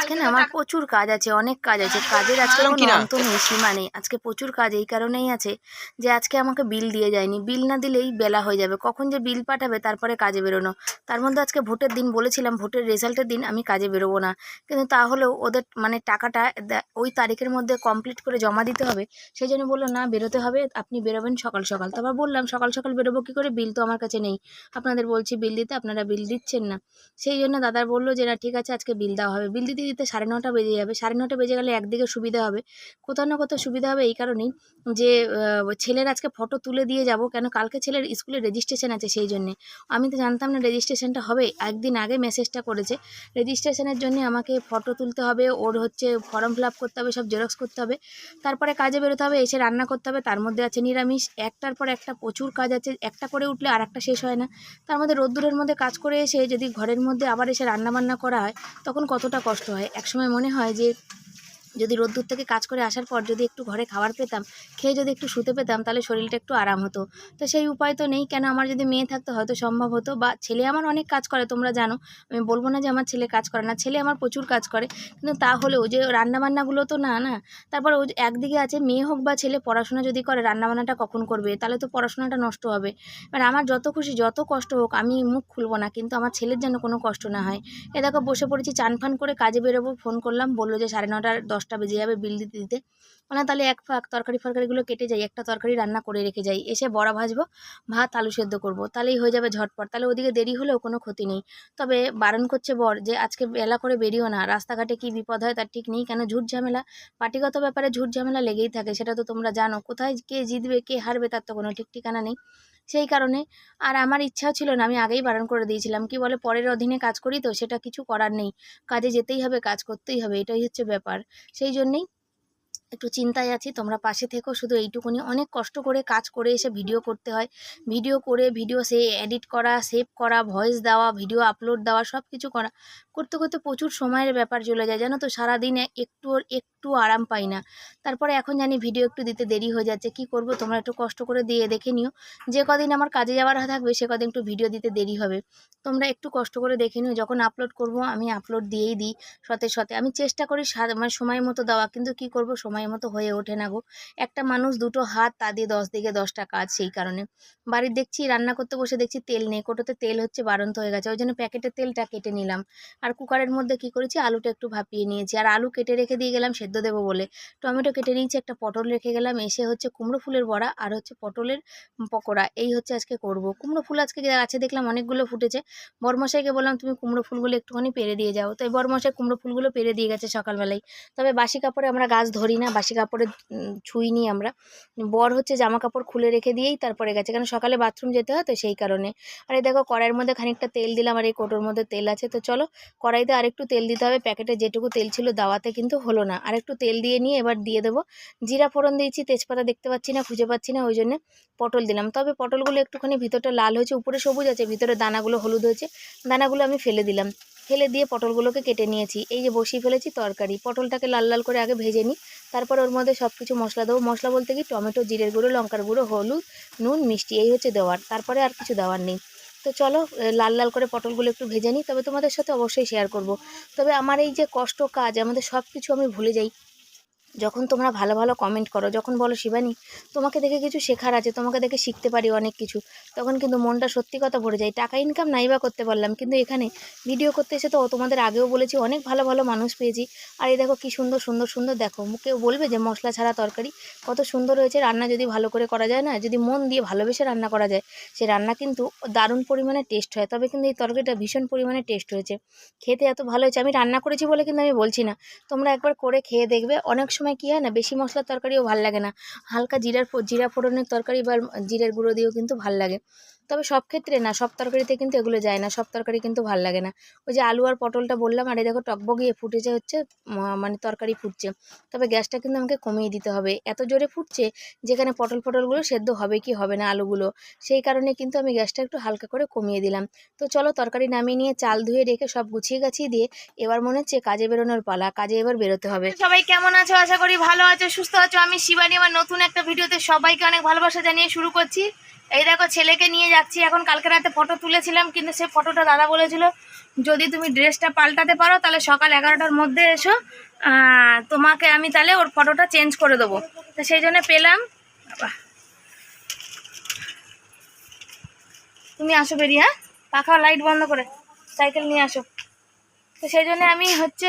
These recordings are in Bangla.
আজকে না আমার প্রচুর কাজ আছে অনেক কাজ আছে। কাজের আজকে কোনো অন্ত নেই সীমা নেই আজকে প্রচুর কাজ এই কারণেই আছে যে আজকে আমাকে বিল দিয়ে যায়নি। বিল না দিলেই বেলা হয়ে যাবে। কখন যে বিল পাঠাবে তারপরে কাজে বেরোনো। তার মধ্যে আজকে ভোটের দিন বলেছিলাম ভোটের রেজাল্টের দিন আমি কাজে বেরোবো না। কিন্তু তাহলেও ওদের মানে টাকাটা ওই তারিখের মধ্যে কমপ্লিট করে জমা দিতে হবে। সেই জন্য বলল না বেরোতে হবে। আপনি বেরোবেন সকাল সকাল। তারপর বললাম সকাল সকাল বেরোবো কী করে? বিল তো আমার কাছে নেই। আপনাদের বলছি বিল দিতে আপনারা বিল দিচ্ছেন না। সেই জন্য দাদার বলল যে না ঠিক আছে আজকে বিল দেওয়া হবে। বিল দিতে দিতে সাড়ে নটা বেজে যাবে। সাড়ে নটা বেজে গেলে একদিকে সুবিধা হবে। কোথাও না কোথাও সুবিধা হবে এই কারণেই যে ছেলের আজকে ফটো তুলে দিয়ে যাব। কেন কালকে ছেলের স্কুলে রেজিস্ট্রেশন আছে সেই জন্যে। আমি তো জানতাম না রেজিস্ট্রেশনটা হবে। একদিন আগে মেসেজটা করেছে। রেজিস্ট্রেশনের জন্য আমাকে ফটো তুলতে হবে। ওর হচ্ছে ফর্ম ফিল করতে হবে, সব জেরক্স করতে হবে। তারপরে কাজে বেরোতে হবে, এসে রান্না করতে হবে। তার মধ্যে আছে নিরামিষ। একটার পর একটা প্রচুর কাজ আছে। একটা করে উঠলে আর একটা শেষ হয় না। তার মধ্যে রোদ্দুরের মধ্যে কাজ করে এসে যদি ঘরের মধ্যে আবার এসে রান্নাবান্না করা হয়, তখন কতটা কষ্ট হয়। একসময় মনে হয় যে যদি রোদ্দুর থেকে কাজ করে আসার পর যদি একটু ঘরে খাবার পেতাম, খেয়ে যদি একটু শুতে পেতাম, তাহলে শরীরটা একটু আরাম হতো। তো সেই উপায় তো নেই, কেন আমার যদি মেয়ে থাকতো হয়তো সম্ভব হতো বা ছেলে আমার অনেক কাজ করে, তোমরা জানো। আমি বলব না যে আমার ছেলে কাজ করে না, ছেলে আমার প্রচুর কাজ করে। কিন্তু তাহলেও যে রান্নাবান্নাগুলো তো না না। তারপর ও একদিকে আছে মেয়ে হোক বা ছেলে পড়াশোনা যদি করে, রান্নাবান্নাটা কখন করবে? তাহলে তো পড়াশোনাটা নষ্ট হবে। এবার আমার যত খুশি যত কষ্ট হোক, আমি মুখ খুলবো না, কিন্তু আমার ছেলের যেন কোনো কষ্ট না হয়। এ দেখো, বসে পড়েছি, চান ফান করে কাজে বেরোবো, ফোন করলাম, বলল যে সাড়ে নটা দশটা বেজে যাবে বিল দিতে দিতে। মানে তাহলে এক ফাঁক তরকারি ফরকারিগুলো কেটে যাই, একটা তরকারি রান্না করে রেখে যাই, এসে বড়া ভাজবো, ভাত, আলু সেদ্ধ করব, তাহলেই হয়ে যাবে ঝটপট। তাহলে ওদিকে দেরি হলেও কোনো ক্ষতি নেই। তবে বারণ করছে বর যে আজকে বেলা করে বেরিও না, রাস্তাঘাটে কি বিপদ হয় তার ঠিক নেই, কেন ঝুট ঝামেলা? পার্টিগত ব্যাপারে ঝুট ঝামেলা লেগেই থাকে, সেটা তো তোমরা জানো। কোথায় কে জিতবে, কে হারবে তার তো কোনো ঠিক ঠিকানা নেই। সেই কারণে আর আমার ইচ্ছাও ছিল না, আমি আগেই বারণ করে দিয়েছিলাম। কি বলে, পরের অধীনে কাজ করি তো, সেটা কিছু করার নেই। কাজে যেতেই হবে, কাজ করতেই হবে, এটাই হচ্ছে ব্যাপার। সেই জন্যেই একটু চিন্তায় আছি, তোমরা পাশে থেকো। শুধু এইটুকুনি, অনেক কষ্ট করে কাজ করে এসে ভিডিও করতে হয়। ভিডিও করে, ভিডিও সে এডিট করা, সেভ করা, ভয়েস দেওয়া, ভিডিও আপলোড দেওয়া সব কিছু করা। করতে করতে প্রচুর সময়ের ব্যাপার চলে যায়। জানো তো, সারাদিন একটু একটু একটু আরাম পাই না। তারপরে এখন জানি ভিডিও একটু দিতে দেরি হয়ে যাচ্ছে। কি করব? তোমরা একটু কষ্ট করে দিয়ে দেখে নিও। যে কদিন আমার কাজে যাওয়ার থাকবে, সে কদিন একটু ভিডিও দিতে দেরি হবে। তোমরা একটু কষ্ট করে দেখে নিও। যখন আপলোড করব, আমি আপলোড দিয়েই দিই সতে সতে আমি চেষ্টা করি সা- মানে সময় মতো দেওয়া, কিন্তু কি করব? সময় মতো হয়ে ওঠে না গো। একটা মানুষ দুটো হাত, তা দিয়ে দশ দিকে দশটা কাজ সেই কারণে। বাড়ির দেখছি, রান্না করতে বসে দেখছি তেল নেই। কোটোতে তেল হচ্ছে বাড়ন্ত হয়ে গেছে। ওই জন্য প্যাকেটের তেলটা কেটে নিলাম। আর কুকারের মধ্যে কি করেছি? আলুটা একটু ভাপিয়ে নিয়েছি। আর আলু কেটে রেখে দিয়ে গেলাম সেদ্ধ দেবো বলে। টমেটো কেটে নিয়েছি একটা পটল রেখে গেলাম এসে হচ্ছে কুমড়ো ফুলের বড়া আর হচ্ছে পটলের পকোড়া। এই হচ্ছে আজকে করব। কুমড়ো ফুল আজকে গাছে দেখলাম অনেকগুলো ফুটেছে। বরমশাইকে বললাম তুমি কুমড়ো ফুলগুলো একটুখানি পেরে দিয়ে যাও। তো এই বরমশাই কুমড়ো ফুলগুলো পেরে দিয়ে গেছে সকালবেলায়। তবে বাসি কাপড়ে আমরা গাছ ধরি না বাসি কাপড়ে উম, ছুঁইনি আমরা। বর হচ্ছে জামা কাপড় খুলে রেখে দিয়েই তারপরে গেছে কারণ সকালে বাথরুম যেতে হয় তো সেই কারণে। আর এই দেখো কড়াইয়ের মধ্যে খানিকটা তেল দিলাম আর এই কোটোর মধ্যে তেল আছে। তো চলো কড়াইতে আরেকটু তেল দিতে হবে প্যাকেটে যেটুকু তেল ছিল দাওয়াতে কিন্তু হলো না। আরেকটু তেল দিয়ে নিয়ে এবার দিয়ে দেবো। জিরা ফোড়ন দিয়েছি, তেজপাতা দেখতে পাচ্ছি না, খুঁজে পাচ্ছি না ওই জন্য পটল দিলাম। তবে পটলগুলো একটুখানি ভিতরটা লাল হয়েছে, উপরে সবুজ আছে, ভিতরে দানাগুলো হলুদ হয়েছে, দানাগুলো আমি ফেলে দিলাম। ফেলে দিয়ে পটলগুলোকে কেটে নিয়েছি। এই যে বসিয়ে ফেলেছি তরকারি, পটলটাকে লাল লাল করে আগে ভেজে নিই, তারপর ওর মধ্যে সব কিছু মশলা দেবো। মশলা বলতে কি, টমেটো, জিরের গুঁড়ো, লঙ্কার গুঁড়ো, হলুদ, নুন, মিষ্টি, এই হচ্ছে দেওয়ার। তারপরে আর কিছু দেওয়ার নেই। তো চলো লাল লাল করে পটলগুলো একটু ভেজে নিই, তবে তোমাদের সাথে অবশ্যই শেয়ার করব। তবে আমার এই যে কষ্ট কাজ, আমাদের সব কিছু আমি ভুলে যাই। যখন তোমরা ভালো ভালো কমেন্ট করো, যখন বলো, শিবানী, তোমাকে দেখে কিছু শেখার আছে, তোমাকে দেখে শিখতে পারি অনেক কিছু। তখন কিন্তু মনটা সত্যি কথা ভরে যায়। টাকা ইনকাম নাই বা করতে পারলাম, কিন্তু এখানে ভিডিও করতে এসে তো তোমাদের আগেও বলেছি, অনেক ভালো ভালো মানুষ পেয়েছি। আর এই দেখো কি সুন্দর সুন্দর সুন্দর, দেখো, কেউ বলবে যে মশলা ছাড়া তরকারি কত সুন্দর হয়েছে, রান্না যদি ভালো করে করা যায় না, যদি মন দিয়ে ভালোবেসে রান্না করা যায়, সে রান্না কিন্তু দারুণ পরিমাণে টেস্ট হয়। তবে কিন্তু এই তরকারিটা ভীষণ পরিমাণে টেস্ট হয়েছে। খেতে এত ভালো হয়েছে, আমি রান্না করেছি বলে কিন্তু আমি বলছি না। তোমরা একবার করে খেয়ে দেখবে, অনেক সময় কী হয় না, বেশি মশলার তরকারিও ভালো লাগে না। হালকা জিরার জিরা ফোড়নের তরকারি বা জিরার গুঁড়ো দিয়েও কিন্তু ভালো লাগে। তবে সব ক্ষেত্রে না, সব তরকারিতে কিন্তু এগুলো যায় না, সব তরকারি কিন্তু ভালো লাগে না। ওই যে আলু আর পটলটা বললাম, আর এই দেখো টকবগিয়ে ফুটেছে হচ্ছে মানে তরকারি ফুটছে। তবে গ্যাসটা কিন্তু আমাকে কমিয়ে দিতে হবে। এত জোরে ফুটছে যেখানে পটল ফটলগুলো সেদ্ধ হবে কি হবে না আলুগুলো, সেই কারণে কিন্তু আমি গ্যাসটা একটু হালকা করে কমিয়ে দিলাম। তো চলো তরকারি নামিয়ে নিয়ে চাল ধুয়ে রেখে সব গুছিয়ে গাছিয়ে দিয়ে এবার মনে হচ্ছে কাজে বেরোনোর পালা, কাজে এবার বেরোতে হবে। সবাই কেমন আছো? আশা করি ভালো আছো, সুস্থ আছো। আমি শিবানী, আমার নতুন একটা ভিডিওতে সবাইকে অনেক ভালোবাসা জানিয়ে শুরু করছি। এই দেখো, ছেলেকে নিয়ে যাচ্ছি। এখন কালকে রাতে ফটো তুলেছিলাম, কিন্তু সে ফটোটা দাদা বলেছিল, যদি তুমি ড্রেসটা পাল্টাতে পারো, তাহলে সকাল এগারোটার মধ্যে এসো তোমাকে আমি তাহলে ওর ফটোটা চেঞ্জ করে দেবো। তো সেই জন্য পেলাম। তুমি আসো বেরিয়ে হ্যাঁ? পাখা লাইট বন্ধ করে সাইকেল নিয়ে আসো। তো সেই জন্য আমি হচ্ছে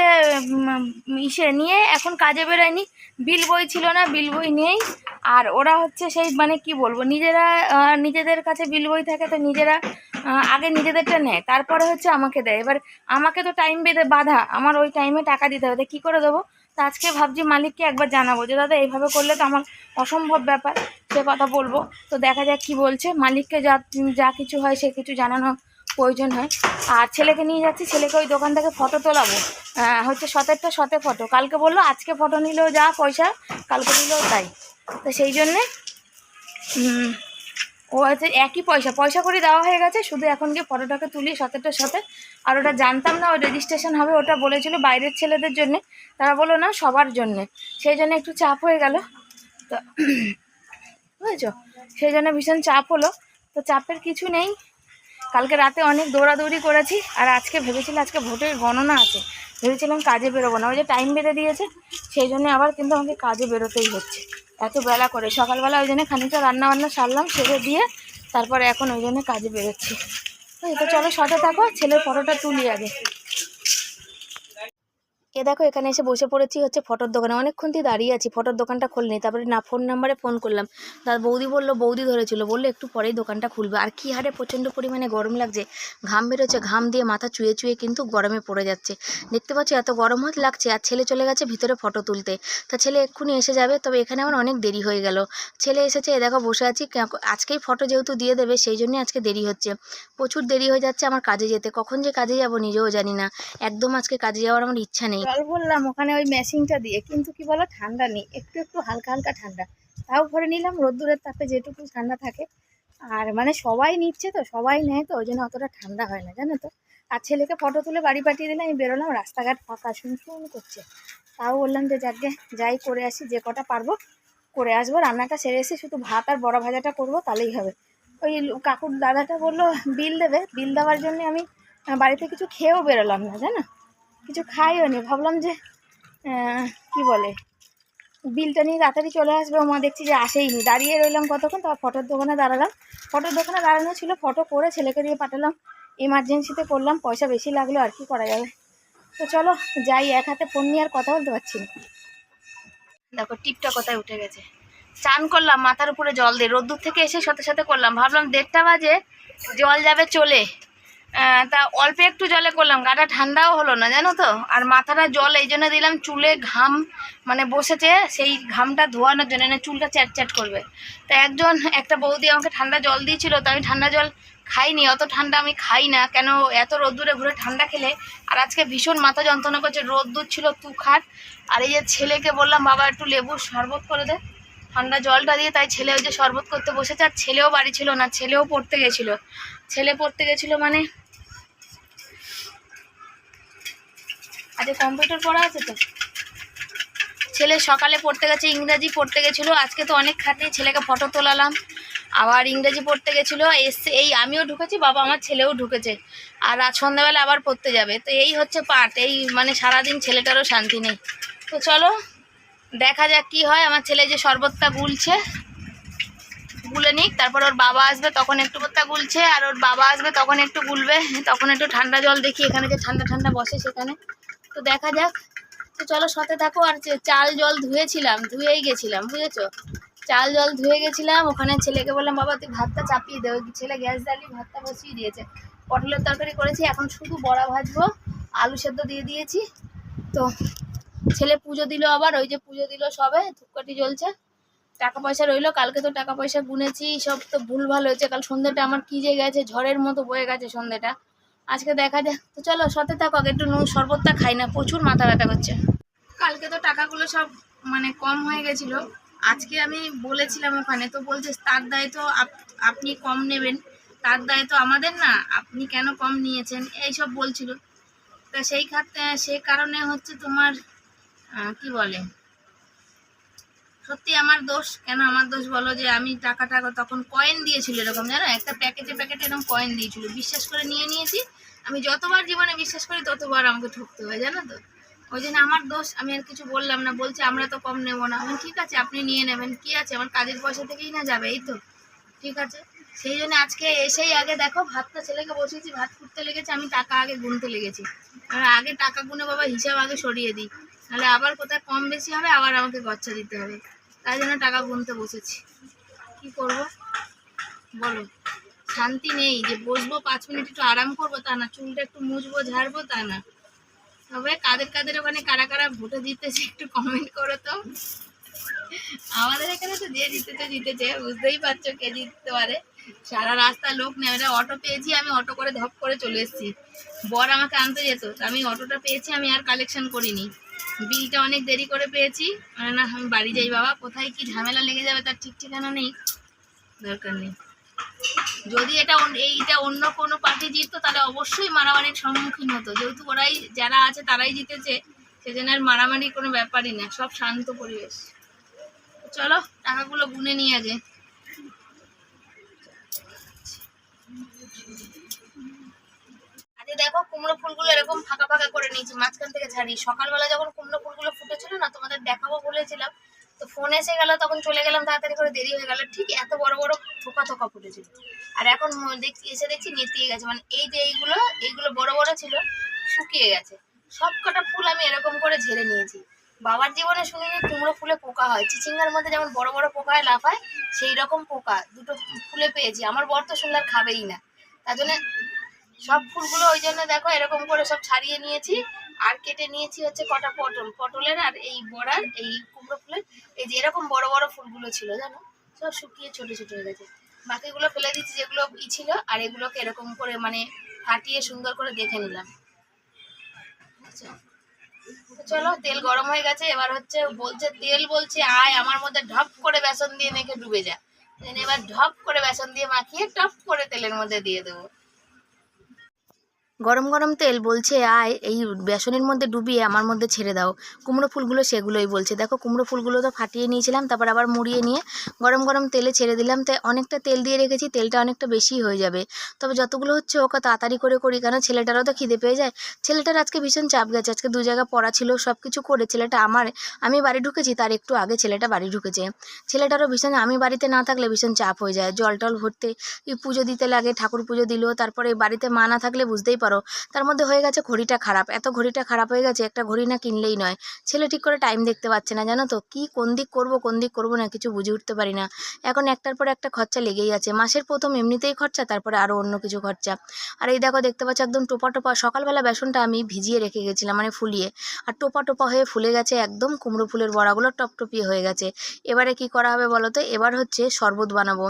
ইসে নিয়ে এখন কাজে বেরোয়নি। বিল বই ছিল না, বিল বই নেই। আর ওরা হচ্ছে সেই মানে কি বলব, নিজেরা নিজেদের কাছে বিল বই থাকে তো নিজেরা আগে নিজেদেরটা নেয়। তারপরে হচ্ছে আমাকে দেয়। এবার আমাকে তো টাইম বেঁধে বাধা। আমার ওই টাইমে টাকা দিতে হবে। কী করে দেবো? তো আজকে ভাবছি মালিককে একবার জানাব যে, দাদা, এইভাবে করলে তো আমার অসম্ভব ব্যাপার। সে কথা বলব। তো দেখা যাক কি বলছে। মালিককে যা যা কিছু হয় সে কিছু জানানো প্রয়োজন হয়। আর ছেলেকে নিয়ে যাচ্ছি, ছেলেকে ওই দোকান থেকে ফটো তোলাবো। হচ্ছে সতেরটা শতে ফটো কালকে বলল, আজকে ফটো নিলেও যা পয়সা, কালকে নিলেও তাই। তো সেই জন্যে ও হচ্ছে একই পয়সা। পয়সা করে দেওয়া হয়ে গেছে, শুধু এখন গিয়ে ফটোটাকে তুলি সতেরটার সাথে আর ওটা জানতাম না ওই রেজিস্ট্রেশন হবে, ওটা বলেছিল বাইরের ছেলেদের জন্যে। তারা বলল, না, সবার জন্যে। সেই জন্য একটু চাপ হয়ে গেল। তো, বুঝেছ? সেই জন্য ভীষণ চাপ হলো। তো চাপের কিছু নেই। কালকে রাতে অনেক দৌড়াদৌড়ি করেছি আর আজকে ভেবেছিলাম আজকে ভোটের গণনা আছে। ভেবেছিলাম কাজে বেরোবো না। ওই যে টাইম বেঁধে দিয়েছে, সেই জন্য আবার কিন্তু আমাকে কাজে বেরোতেই হচ্ছে। এত বেলা করে। সকালবেলা ওই জন্য খানিকটা রান্না বান্না সারলাম, সেরে দিয়ে তারপরে এখন ওই জন্য কাজে বেরোচ্ছি। তো চলো সাথে থাকো, ছেলের ফটোটা তুলি আগে। এ দেখো, এখানে এসে বসে পড়েছি হচ্ছে ফটোর দোকানে। অনেকক্ষণ দিয়ে দাঁড়িয়ে আছি, ফটোর দোকানটা খুলনি। তারপরে না ফোন নাম্বারে ফোন করলাম। তার বৌদি বলল, বৌদি ধরেছিল। বলল, একটু পরেই দোকানটা খুলবে। আর কি হারে প্রচণ্ড পরিমাণে গরম লাগছে। ঘাম বেরোচ্ছে, ঘাম দিয়ে মাথা চুয়ে চুয়ে কিন্তু গরমে পড়ে যাচ্ছে। দেখতে পাচ্ছি, এত গরম হাত লাগছে। আর ছেলে চলে গেছে ভিতরে ফটো তুলতে। তা ছেলে এক্ষুনি এসে যাবে, তবে এখানে আমার অনেক দেরি হয়ে গেল। ছেলে এসেছে, এ দেখো, বসে আছি। আজকেই ফটো যেহেতু দিয়ে দেবে, সেই জন্যই আজকে দেরি হচ্ছে। প্রচুর দেরি হয়ে যাচ্ছে আমার কাজে যেতে। কখন যে কাজে যাব নিজেও জানি না। একদম আজকে কাজে যাওয়ার আমার ইচ্ছা নেই। জল বললাম ওখানে ওই মেশিনটা দিয়ে, কিন্তু কি বলো ঠান্ডা নেই, একটু একটু হালকা হালকা ঠান্ডা। তাও ভরে নিলাম, রোদ্দুরের তাপে যেটুকু ঠান্ডা থাকে। আর মানে সবাই নিচ্ছে তো, সবাই নেয় তো, ওই জন্য অতটা ঠান্ডা হয় না, জানো তো। আর ছেলেকে ফটো তুলে বাড়ি পাঠিয়ে দিলে আমি বেরোলাম, রাস্তাঘাট ফাঁকা, শুন শুন করছে। তাও বললাম যে যাকে যাই করে আসি, যে কটা পারব, করে আসব। রান্নাটা সেরে এসে শুধু ভাত আর বড়া ভাজাটা করব, তাহলেই হবে। ওই কাকুর দাদাটা বলল, বিল দেবে, বিল দেওয়ার জন্য আমি বাড়িতে কিছু খেয়েও বেরোলাম না, জানো? কিছু খাইও নি? ভাবলাম যে কি বলে? বিলটা নিয়ে তাড়াতাড়ি চলে আসবে। ও মা দেখছি যে আসেইনি দাঁড়িয়ে রইলাম কতক্ষণ? তারপর ফটোর দোকানে দাঁড়ালাম। ফটোর দোকানে দাঁড়ানো ছিল, ফটো করে ছেলেকে দিয়ে পাঠালাম। এমার্জেন্সিতে করলাম, পয়সা বেশি লাগল, আর কি করা যাবে? তো চলো, যাই, এক হাতে ফোন নিয়ে আর কথা বলতে পারছি না। দেখো, টিপটা কোথায় উঠে গেছে। চান করলাম, মাথার উপরে জল দিয়ে। রোদ্দুর থেকে এসে সাথে সাথে করলাম। ভাবলাম দেড়টা বাজে, জল যাবে চলে। তা অল্প একটু জলে করলাম, গাটা ঠান্ডাও হলো না, জানো তো? আর মাথাটা জল, এই জন্য দিলাম চুলে ঘাম মানে বসেছে, সেই ঘামটা ধোয়ানোর জন্য, না চুলটা চ্যাট চ্যাট করবে। তা একজন, একটা বৌদি আমাকে ঠান্ডা জল দিয়েছিল, তো আমি ঠান্ডা জল খাইনি, অত ঠান্ডা আমি খাই না, কেন এত রোদ্দুরে ঘুরে ঠান্ডা খেলে? আর আজকে ভীষণ মাথা যন্ত্রণা করছে, রোদ্দুর ছিল তুখার, আর এই যে ছেলেকে বললাম, বাবা, একটু লেবুর শরবত করে দে। ঠান্ডা জলটা দিয়ে তাই ছেলে ওই যে শরবত করতে বসেছে, আর ছেলেও বাড়ি ছিল না, ছেলেও পড়তে গেছিল। ছেলে পড়তে গেছিল মানে আজকে কম্পিউটার পড়া আছে তো? ছেলে সকালে পড়তে গেছে, ইংরাজি পড়তে গেছিল। আজকে তো অনেক খাতে ছেলেকে ফটো তোলালাম। আবার ইংরেজি পড়তে গেছিল, এসে এই আমিও ঢুকেছি, বাবা আমার ছেলেও ঢুকেছে। আর আজ সন্ধ্যাবেলা আবার পড়তে যাবে। তো এই হচ্ছে পার্ট এই মানে সারাদিন ছেলেটারও শান্তি নেই। তো চলো, দেখা যাক কি হয়। আমার ছেলে যে শরবতটা গুলছে, গুলে নিক, তারপর ওর বাবা আসবে, তখন একটু করতে গুলছে। আর ওর বাবা আসবে, তখন একটু গুলবে, তখন একটু ঠান্ডা জল দেখি, এখানে যে ঠান্ডা ঠান্ডা বসে সেখানে। তো দেখা যাক। তো চলো সাথে থাকো, আর চাল জল ধুয়েছিলাম, ধুয়েই গেছিলাম, বুঝেছ? চাল জল ধুয়ে গেছিলাম, ওখানে ছেলেকে বললাম, বাবা, তুই ভাতটা চাপিয়ে দে। ওই ছেলে গ্যাস জ্বালিয়ে ভাতটা বসিয়ে দিয়েছে। পটলের তরকারি করেছি, এখন শুধু বড়া ভাজবো, আলু সেদ্ধ দিয়ে দিয়েছি। তো ছেলে পুজো দিল আবার, ওই যে পুজো দিল সবে, ধূপকাঠি জ্বলছে। টাকা পয়সা রইল, কালকে তো টাকা পয়সা গুনেছি সব তো ভুলভাল হয়েছে, কাল সন্ধ্যেটা আমার কি যে গেছে, ঝড়ের মতো বয়ে গেছে সন্ধ্যেটা। আজকে দেখা যাক। তো চলো, সাথে থাকো, আগে একটু নুন শরবতটা খাই না, প্রচুর মাথা ব্যথা করছে। কালকে তো টাকাগুলো সব মানে কম হয়ে গেছিল। আজকে আমি বলেছিলাম ওখানে, তো বলছে তার দায়িত্ব আপ- আপনি কম নেবেন। তার দায় তো আমাদের না, আপনি কেন কম নিয়েছেন? এই সব বলছিল। তা সেই খাতে সেই কারণে হচ্ছে তোমার কি বলে? সত্যি আমার দোষ? কেন আমার দোষ বলো যে আমি টাকা টাকা তখন কয়েন দিয়েছিল এরকম, জানো? একটা প্যাকেটে প্যাকেটে এরকম কয়েন দিয়েছিল। বিশ্বাস করে নিয়ে নিয়েছি। আমি যতবার জীবনে বিশ্বাস করি, ততবার আমাকে ঠকতে হয়, জানো তো? ওই জন্য আমার দোষ, আমি আর কিছু বললাম না। বলছে, আমরা তো কম নেব না। আমি, ঠিক আছে, আপনি নিয়ে নেবেন। কি আছে? আমার কাজের পয়সা থেকেই না যাবে, এই তো। ঠিক আছে? সেই জন্য আজকে এসেই আগে দেখো, ভাতটা ছেলেকে বসিয়েছি, ভাত ফুটতে লেগেছে, আমি টাকা আগে গুনতে লেগেছি। আর আগে টাকা গুনে বাবা হিসাব আগে সরিয়ে দিই। নাহলে আবার কোথায় কম বেশি হবে, আবার আমাকে গচ্ছা দিতে হবে। তাই জন্য টাকা গুনতে বসেছি। কি করব? বলো। শান্তি নেই যে বসবো, পাঁচ মিনিট একটু আরাম করব, তা না। চুলটা একটু মুছবো, ঝাড়বো, তা না। তবে কাদের কাদের ওখানে কারা কারা ভোটে জিতেছে একটু কমেন্ট করো তো। আমাদের এখানে তো যে জিতেছে জিতেছে, বুঝতেই পারছ কে জিততে পারে। সারা রাস্তা লোক নেই এটা অটো পেয়েছি, আমি অটো করে ধপ করে চলে এসেছি। বর আমাকে আনতে যেত আমি অটোটা পেয়েছি, আমি আর কালেকশন করিনি। বিলটা অনেক দেরি করে পেয়েছি। মানে না, আমি বাড়ি যাই, বাবা। কোথায় কি ঝামেলা লেগে যাবে তার ঠিক ঠিকানা নেই। দরকার নেই। যদি এটা এইটা অন্য কোনো পার্টি জিততো, তাহলে অবশ্যই মারামারির সম্মুখীন হতো। যেহেতু ওরাই যারা আছে, তারাই জিতেছে। সেজন্য আর মারামারি কোনো ব্যাপারই না, সব শান্ত পরিবেশ। চলো, টাকাগুলো গুনে নিয়ে আগে। কুমড়ো ফুলগুলো এরকম ফাঁকা ফাঁকা করে নিয়েছি। মাঝখান থেকে ছাড়ি সকালবেলা যখন কুমড়ো ফুলগুলো ফুটেছিল না, তোমাদের দেখাবো বলেছিলাম। তো ফোন এসে গেল, তখন চলে গেলাম, তাড়াতাড়ি করে দেরি হয়ে গেল। ঠিক এত বড় বড় থোকা থোকা ফুটেছিল। আর এখন দেখছি, এসে দেখছি নেতিয়ে গেছে। মানে এই যে এইগুলো এইগুলো বড় বড় ছিল, শুকিয়ে গেছে। সব কটা ফুল আমি এরকম করে ঝেড়ে নিয়েছি। বাবার জীবনে শুনিনি কুমড়ো ফুলে পোকা হয়। চিচিঙ্গার মধ্যে যেমন বড় বড় পোকা হয়, লাফায় সেই রকম পোকা। দুটো ফুলে পেয়েছি। আমার বর তো শুনলে খাবেই না। তার জন্য সব ফুলগুলো ওই জন্য দেখো এরকম করে সব ছাড়িয়ে নিয়েছি। আর কেটে নিয়েছি হচ্ছে কটা পটল। পটলের আর এই বড়ার, এই কুমড়ো ফুলের, এই যে এরকম বড় বড় ফুলগুলো ছিল জানো? সব শুকিয়ে ছোট ছোট হয়ে গেছে। বাকিগুলো ফেলে দিচ্ছি যেগুলো ই ছিল, আর এগুলোকে এরকম করে মানে ফাটিয়ে সুন্দর করে দেখে নিলাম। আচ্ছা। চলো, তেল গরম হয়ে গেছে, এবার হচ্ছে বলছে, তেল বলছে, আয়, আমার মধ্যে ঢপ করে বেসন দিয়ে মেখে ডুবে যা। এবার ঢপ করে বেসন দিয়ে মাখিয়ে টপ করে তেলের মধ্যে দিয়ে দেবো। গরম গরম তেল বলছে, আয়, এই বেসনের মধ্যে ডুবিয়ে আমার মধ্যে ছেড়ে দাও। কুমড়ো ফুলগুলো সেগুলোই বলছে। দেখো, কুমড়ো ফুলগুলো তো ফাটিয়ে নিয়েছিলাম, তারপর আবার মুড়িয়ে নিয়ে গরম গরম তেলে ছেড়ে দিলাম। তাই অনেকটা তেল দিয়ে রেখেছি, তেলটা অনেকটা বেশি হয়ে যাবে। তবে যতগুলো হচ্ছে ওকে তাড়াতাড়ি করে করি, কেন ছেলেটারও তো খিদে পেয়ে যায়। ছেলেটার আজকে ভীষণ চাপ গেছে, আজকে দু জায়গা পড়া ছিল সব কিছু করে ছেলেটা আমার, আমি বাড়ি ঢুকেছি, তার একটু আগে ছেলেটা বাড়ি ঢুকেছে। ছেলেটারও ভীষণ, আমি বাড়িতে না থাকলে ভীষণ চাপ হয়ে যায়, জল টল ভরতে পুজো দিতে লাগে, ঠাকুর পুজো দিল তারপরে বাড়িতে মা না থাকলে বুঝতেই পারো তার মধ্যে হয়ে গেছে ঘড়িটা খারাপ। এত ঘড়িটা খারাপ হয়ে গেছে, একটা ঘড়ি না কিনলেই নয়। ছেলে ঠিক করে টাইম দেখতে পাচ্ছে না, জানো তো? কি, কোন দিক করব, কোন দিক করব না, কিছু বুঝে উঠতে পারি না। এখন একটার পর একটা খরচা লেগেই আছে। মাসের প্রথম এমনিতেই খরচা, তারপরে আরও অন্য কিছু খরচা। আর এই দেখো, দেখতে পাচ্ছ একদম টোপা টোপা। সকালবেলা বেসনটা আমি ভিজিয়ে রেখে গেছিলাম মানে ফুলিয়ে। আর টোপা টোপা হয়ে ফুলে গেছে একদম কুমড়ো ফুলের বড়াগুলো টপটপিয়ে হয়ে গেছে। এবারে কি করা হবে বলো তো? এবার হচ্ছে শরবত বানাবো।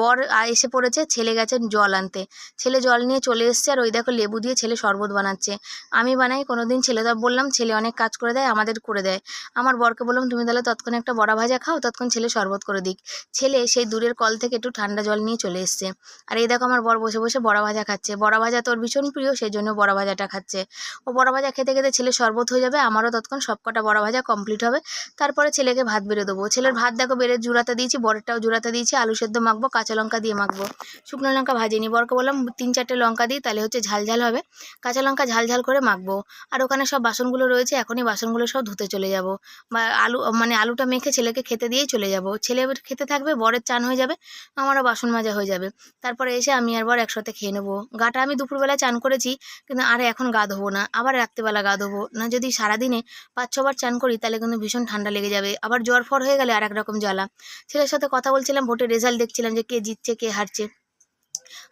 বর এসে পড়েছে, ছেলে গেছে জল আনতে। ছেলে জল নিয়ে চলে এসছে আর ওই দেখো লেবু দিয়ে ছেলে শরবত বানাচ্ছে। আমি বানাই কোনো দিন ছেলে তো বললাম, ছেলে অনেক কাজ করে দেয়, আমাদের করে দেয়। আমার বরকে বললাম, তুমি তাহলে তৎক্ষণ একটা বড়া ভাজা খাও তৎক্ষণ ছেলে শরবত করে দিক। ছেলে সেই দূরের কল থেকে একটু ঠান্ডা জল নিয়ে চলে এসছে। আর এই দেখো আমার বর বসে বসে বড়া ভাজা খাচ্ছে। বড়া ভাজা তোর ভীষণ প্রিয়, সেই জন্য বড়া ভাজাটা খাচ্ছে। ও বড়া ভাজা খেতে খেতে ছেলে শরবত হয়ে যাবে, আমারও তৎক্ষণ সব কটা বড়া ভাজা কমপ্লিট হবে। তারপরে ছেলেকে ভাত বেড়ে দেবো। ছেলের ভাত দেখো বেড়ে জুড়াতে দিয়েছি, বরেরটাও জুড়াতে দিয়েছি, আলু সেদ্ধ মাখবো, কাঁচা লঙ্কা দিয়ে মাখবো। শুকনো লঙ্কা ভাজিনি। বরকে বললাম, তিন চারটে লঙ্কা দিই তাহলে হচ্ছে ঝাল ঝাল হবে। কাঁচা লঙ্কা ঝাল ঝাল করে মাখবো। আর ওখানে সব বাসনগুলো রয়েছে, এখনই বাসনগুলো সব ধুতে চলে যাব। বা আলু মানে আলুটা মেখে ছেলেকে খেতে দিয়েই চলে যাব। ছেলে খেতে থাকবে, বরের চান হয়ে যাবে, আমারও বাসন মাজা হয়ে যাবে। তারপরে এসে আমি আর বর একসাথে খেয়ে নেব। গাটা আমি দুপুরবেলা চান করেছি, কিন্তু আর এখন গা ধোবো না। আবার রাত্রেবেলা গা ধোবো না যদি সারাদিনে পাঁচ ছবার চান করি, তাহলে কিন্তু ভীষণ ঠান্ডা লেগে যাবে। আবার জ্বর ফর হয়ে গেলে আর এক রকম জ্বালা। ছেলের সাথে কথা বলছিলাম ভোটের রেজাল্ট দেখছিলাম যে কে জিতছে, কে হারছে।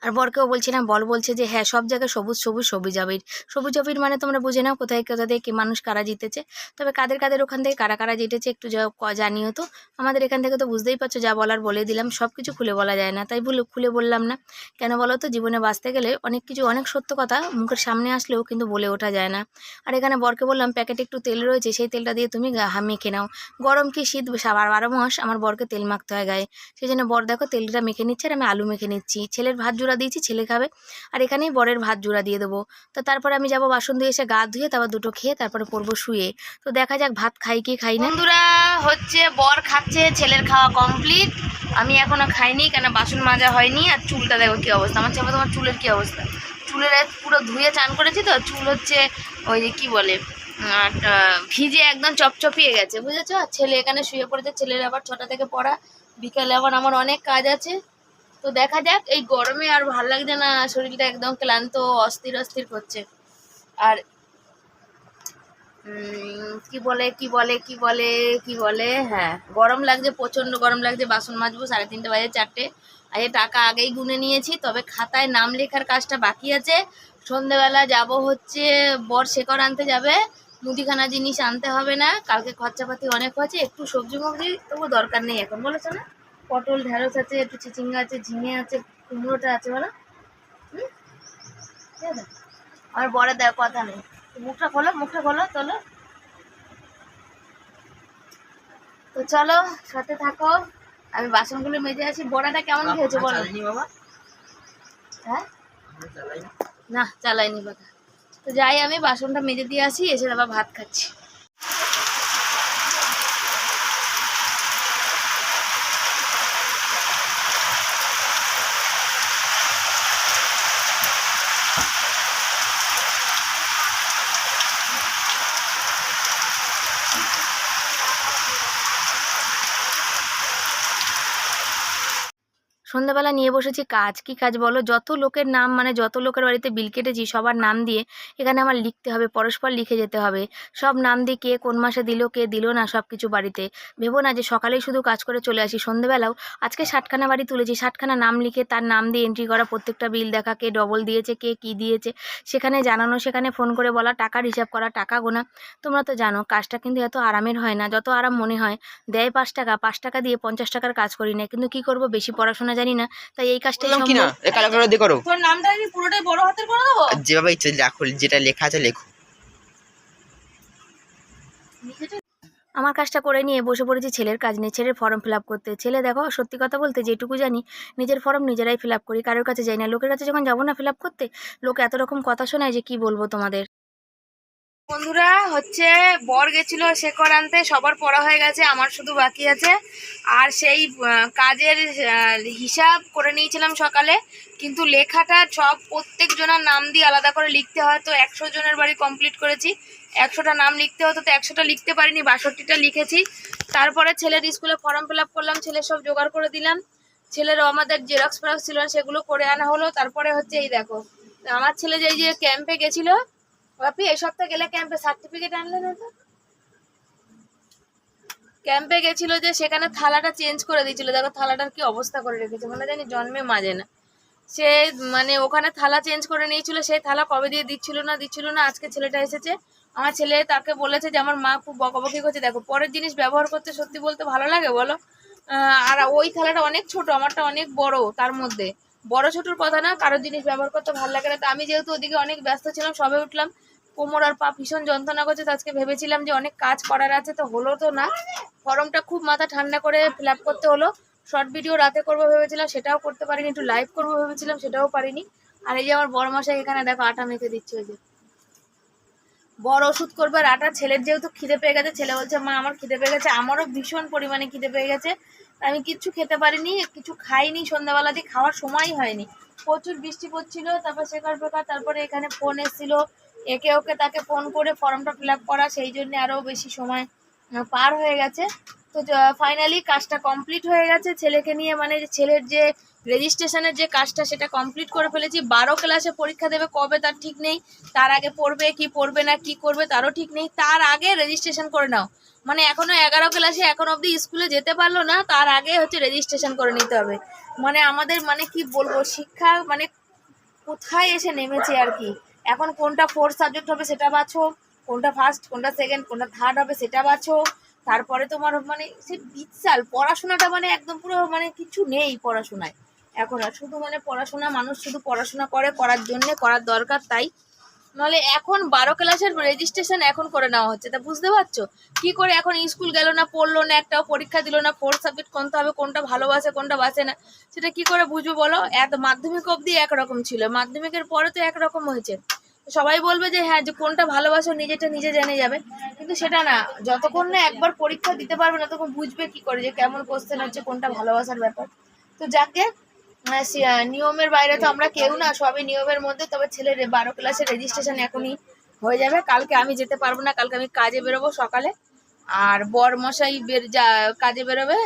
আর বরকেও বলছিলাম, বল বলছে যে হ্যাঁ সব জায়গায় সবুজ সবুজ সবুজ আবির। সবুজ আবির মানে তোমরা বুঝে নাও কোথায়, কোথা থেকে কে মানুষ কারা জিতেছে। তবে কাদের কাদের ওখান থেকে কারা কারা জিতেছে একটু জানিও তো। আমাদের এখান থেকে তো বুঝতেই পারছ, যা বলার বলে দিলাম সব কিছু খুলে বলা যায় না। তাই বলে খুলে বললাম না। কেন বলো তো, জীবনে বাঁচতে গেলে অনেক কিছু, অনেক সত্য কথা মুখের সামনে আসলেও কিন্তু বলে ওঠা যায় না। আর এখানে বরকে বললাম, প্যাকেটে একটু তেল রয়েছে, সেই তেলটা দিয়ে তুমি মেখে নাও। গরম কি শীত বারো মাস আমার বরকে তেল মাখতে হয় গায়ে। সেই জন্য বর দেখো তেলটা মেখে নিচ্ছে আর আমি আলু মেখে নিচ্ছি। ছেলের ভাত জোড়া দিয়েছি, ছেলে খাবে। আর এখানেই বরের ভাত জোড়া দিয়ে দেবো। তো তারপরে আমি যাব বাসন ধুয়ে, এসে গা ধুয়ে তারপর দুটো খেয়ে তারপরে পড়ব শুয়ে। তো দেখা যাক ভাত খাই কি খাই না। বন্ধুরা, হচ্ছে বর খাচ্ছে, ছেলের খাওয়া কমপ্লিট আমি এখনও খাইনি কেন বাসন মাজা হয়নি। আর চুলটা দেখো কী অবস্থা। আমার চাপা তোমার চুলের কি অবস্থা? চুলের পুরো ধুয়ে চান করেছি তো, চুল হচ্ছে ওই যে কী বলে ভিজে একদম চপচপিয়ে গেছে, বুঝেছ? ছেলে এখানে শুয়ে পড়েছে, ছেলের আবার ছটা থেকে পড়া। বিকালে আবার আমার অনেক কাজ আছে। তো দেখা যাক, এই গরমে আর ভালো লাগছে না, শরীরটা একদম ক্লান্ত, অস্থির অস্থির করছে। আর কি বলে কি বলে কি বলে কি বলে হ্যাঁ গরম লাগছে, প্রচণ্ড গরম লাগছে, বাসন মাজবো, সাড়ে তিনটে বাজে, চারটে। আজকে টাকা আগেই গুনে নিয়েছি, তবে খাতায় নাম লেখার কাজটা বাকি আছে। সন্ধেবেলা যাব হচ্ছে, বর শেকর আনতে যাবে, মুদিখানা জিনিস আনতে হবে না, কালকে খরচাপাতি অনেক হয়েছে, একটু সবজি মবজি তবু দরকার নেই এখন, বলেছ না? পটল ঢেঁড়স আছে একটু চিচিঙ্গা আছে ঝিঙে আছে কুমড়োটা আছে বলো। হুম? ঠিক আছে? আমার বড় দেওয়ার কথা নেই। মুখটা খোলো মুখটা খোলো চলো। তো চলো সাথে থাকো। আমি বাসনগুলো মেজে আছি। বড়াটা কেমন খেয়েছে বলো? বাবা? হ্যাঁ। না চালাইনি বাবা। তো যাই আমি বাসনটা মেজে দিয়ে আসি এসে আবার ভাত খাচ্ছি। সন্ধ্যাবেলা নিয়ে বসেছি। কাজ কি কাজ বলো? যত লোকের নাম মানে যত লোকের বাড়িতে বিল কেটেছি, সবার নাম দিয়ে এখানে আমার লিখতে হবে, পরস্পর লিখে যেতে হবে। সব নাম দিয়ে কে কোন মাসে দিল, কে দিল না সব কিছু বাড়িতে। ভেবো না যে সকালেই শুধু কাজ করে চলে আসি। সন্ধ্যেবেলাও আজকে ষাটখানা বাড়ি তুলেছি। ষাটখানা নাম লিখে তার নাম দিয়ে এন্ট্রি করা প্রত্যেকটা বিল দেখা, কে ডবল দিয়েছে, কে কি দিয়েছে। সেখানে জানানো, সেখানে ফোন করে বলা, টাকার হিসাব করা, টাকা গোনা। তোমরা তো জানো, কাজটা কিন্তু এত আরামের হয় না। যত আরাম মনে হয়, দেয় পাঁচ টাকা। পাঁচ টাকা দিয়ে পঞ্চাশ টাকার কাজ করি না। কিন্তু কি করব? বেশি পড়াশোনা জানি না। তাই এই কি না? কালো কালো দিয়ে করো। তোর নামটা আমি পুরোটাই বড় হাতের করে দেবো? যেভাবে ইচ্ছে লেখো যেটা লেখা আছে লেখো। আমার কাজটা করে নিয়ে বসে পড়েছি ছেলের কাজ নিয়ে ছেলের ফর্ম ফিল আপ করতে। ছেলে দেখো সত্যি কথা বলতে যেটুকু জানি নিজের ফর্ম নিজেরাই ফিল আপ করি। কারোর কাছে যাই না লোকের কাছে যখন যাব না ফিল আপ করতে লোক এত রকম কথা শোনায় যে কি বলব তোমাদের? বন্ধুরা, হচ্ছে বর গেছিল শেকর আনতে, সবার পড়া হয়ে গেছে, আমার শুধু বাকি আছে। আর সেই কাজের হিসাব করে নিয়েছিলাম সকালে, কিন্তু লেখাটা সব প্রত্যেক জনের নাম দিয়ে আলাদা করে লিখতে হয়, তো একশো জনের বাড়ি কমপ্লিট করেছি। একশোটা নাম লিখতে হতো, তো একশোটা লিখতে পারিনি, বাষট্টিটা লিখেছি। তারপরে ছেলের স্কুলে ফর্ম ফিল করলাম, ছেলের সব জোগাড় করে দিলাম। ছেলেরও আমাদের জেরক্স ফেরক্স ছিল, সেগুলো করে আনা হলো। তারপরে হচ্ছে এই দেখো, আমার ছেলে যে যে ক্যাম্পে গেছিল বাপি এই সপ্তাহে গেলে ক্যাম্পে সার্টিফিকেট আনলে না তো? ক্যাম্পে গেছিল যে সেখানে থালাটা চেঞ্জ করে দিয়েছিল। দেখো থালাটার কি অবস্থা করে রেখেছে। মানে জানি জন্মে মাজে না। সে মানে ওখানে থালা চেঞ্জ করে নিয়েছিল। সেই থালা কবে দিয়ে দিচ্ছিল না দিচ্ছিল না আজকে ছেলেটা এসেছে। আমার ছেলে তাকে বলেছে যে আমার মা খুব বকাবকি করছে। দেখো, পরের জিনিস ব্যবহার করতে সত্যি বলতে ভালো লাগে বলো? আর ওই থালাটা অনেক ছোট, আমারটা অনেক বড় তার মধ্যে। বড় ছোটর কথা না, কারোর জিনিস ব্যবহার করতে ভালো লাগে না। তো আমি যেহেতু ওদিকে অনেক ব্যস্ত ছিলাম, সবে উঠলাম। কোমর আর পা ভীষণ যন্ত্রণা করছে, তো আজকে ভেবেছিলাম যে অনেক কাজ করার আছে, তো হলো তো না। ফর্মটা খুব মাথা ঠান্ডা করে ফিল করতে হলো। শর্ট ভিডিও রাতে করব ভেবেছিলাম, সেটাও করতে পারিনি, একটু লাইভ করব ভেবেছিলাম, সেটাও পারিনি। আর এই যে আমার বড় মশাই এখানে দেখো আটা মেখে দিচ্ছে ওই যে। বড় ওষুধ করবে আর আটা, ছেলের যেহেতু খিদে পেয়ে গেছে, ছেলে বলছে, মা, আমার খিদে পেয়ে গেছে। আমারও ভীষণ পরিমাণে খিদে পেয়ে গেছে। আমি কিচ্ছু খেতে পারিনি, কিছু খাইনি, সন্ধ্যাবেলা দিয়ে খাওয়ার সময়ই হয়নি। প্রচুর বৃষ্টি পড়ছিল, তারপর শেখার বেকার তারপরে এখানে ফোন এসেছিল একে ওকে তাকে ফোন করে ফর্মটা ফিল করা, সেই জন্য আরও বেশি সময় পার হয়ে গেছে। তো ফাইনালি কাজটা কমপ্লিট হয়ে গেছে। ছেলেকে নিয়ে মানে ছেলের যে রেজিস্ট্রেশনের যে কাজটা, সেটা কমপ্লিট করে ফেলেছি। বারো ক্লাসে পরীক্ষা দেবে, কবে তার ঠিক নেই, তার আগে পড়বে, কি পড়বে না, কি করবে, তারও ঠিক নেই। তার আগে রেজিস্ট্রেশন করে নাও। মানে এখনও এগারো ক্লাসে এখন অবধি স্কুলে যেতে পারল না, তার আগে হচ্ছে রেজিস্ট্রেশন করে নিতে হবে। মানে আমাদের মানে কি বলব, শিক্ষা মানে কোথায় এসে নেমেছে আর কি। এখন কোনটা ফোর্থ সাবজেক্ট হবে সেটা বাছো, কোনটা ফার্স্ট কোনটা সেকেন্ড কোনটা থার্ড হবে সেটা বাছো। তারপরে তোমার মানে সে বিশাল, পড়াশোনাটা মানে একদম পুরো মানে কিছু নেই পড়াশোনায়। এখন আর শুধু মানে পড়াশোনা, মানুষ শুধু পড়াশোনা করে, করার জন্যে করার দরকার তাই। নাহলে এখন বারো ক্লাসের রেজিস্ট্রেশন এখন করে নেওয়া হচ্ছে, তা বুঝতে পারছ? কি করে এখন স্কুল গেল না, পড়ল না, একটাও পরীক্ষা দিল না ফোর্থ সাবজেক্ট কোনটা হবে, কোনটা ভালোবাসে, কোনটা বাসে না, সেটা কি করে বুঝব বলো? এত মাধ্যমিক অবধি একরকম ছিল, মাধ্যমিকের পরে তো একরকম হয়েছে। সবাই বলবে যে হ্যাঁ যে কোনটা ভালোবাসো নিজেটা নিজে জেনে যাবে। কিন্তু সেটা না, যতক্ষণ না একবার পরীক্ষা দিতে পারবে না তখন বুঝবে কি করে যে কেমন কোশ্চেন হচ্ছে, কোনটা ভালোবাসার ব্যাপার। তো যাকে নিয়মের বাইরে তো আমরা কেউ না, সবই নিয়মের মধ্যে, তবে ছেলের বারো ক্লাসের রেজিস্ট্রেশন এখনই হয়ে যাবে। কালকে আমি যেতে পারব না, কালকে আমি কাজে বেরোবো সকালে। আর বর মশাই বের যা, কাজে বেরোবে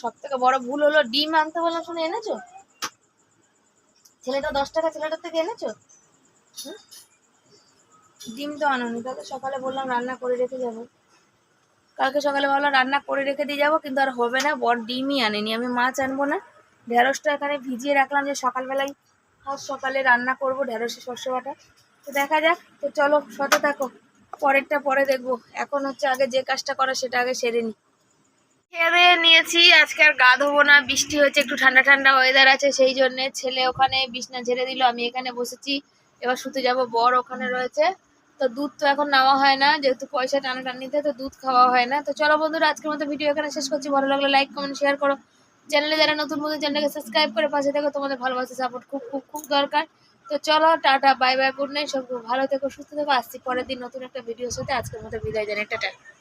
সব থেকে বড় ভুল হলো ডিম আনতে বললাম, শুনে এনেছো? ছেলেটা দশ টাকা ছেলেটার থেকে এনেছো? হুম? ডিম তো আনোনি তাহলে সকালে বললাম রান্না করে রেখে যাব। কালকে সকালে ভাবলাম রান্না করে রেখে দিয়ে যাব, কিন্তু আর হবে না, বর ডিমই আনেনি। আমি মাছ আনব না ঢেঁড়সটা এখানে ভিজিয়ে রাখলাম যে সকালবেলায়। আজ সকালে রান্না করব ঢেঁড়সের শস্য বাটা। তো দেখা যাক, তো চলো সাথে থাকো, পরেরটা পরে দেখব। এখন হচ্ছে আগে যে কাজটা করা সেটা আগে সেরে নি। খেয়ে নিয়েছি, আজকে আর গা ধোবো না, বৃষ্টি হয়েছে, একটু ঠান্ডা ঠান্ডা ওয়েদার আছে, সেই জন্যে ছেলে ওখানে বিছনা ঝেড়ে দিল, আমি এখানে বসেছি। এবার শুতে যাব, বর ওখানে রয়েছে। তো দুধ তো এখন নেওয়া হয় না, যেহেতু পয়সা টানা টানিতে তো দুধ খাওয়া হয় না। তো চলো বন্ধুরা, আজকের মতো ভিডিও এখানে শেষ করছি। ভালো লাগলে লাইক কমেন্ট শেয়ার করো। চ্যানেলে যারা নতুন বন্ধু চ্যানেলকে সাবস্ক্রাইব করে পাশে থেকে। তোমাদের ভালোবাসা সাপোর্ট খুব খুব খুব দরকার। তো চলো, tata bye bye good night সব ভালো থেকো, সুস্থ থেকো। আসছি পরের দিন নতুন একটা ভিডিওর সাথে। আজকের মতো বিদায় জানাই। টাটা।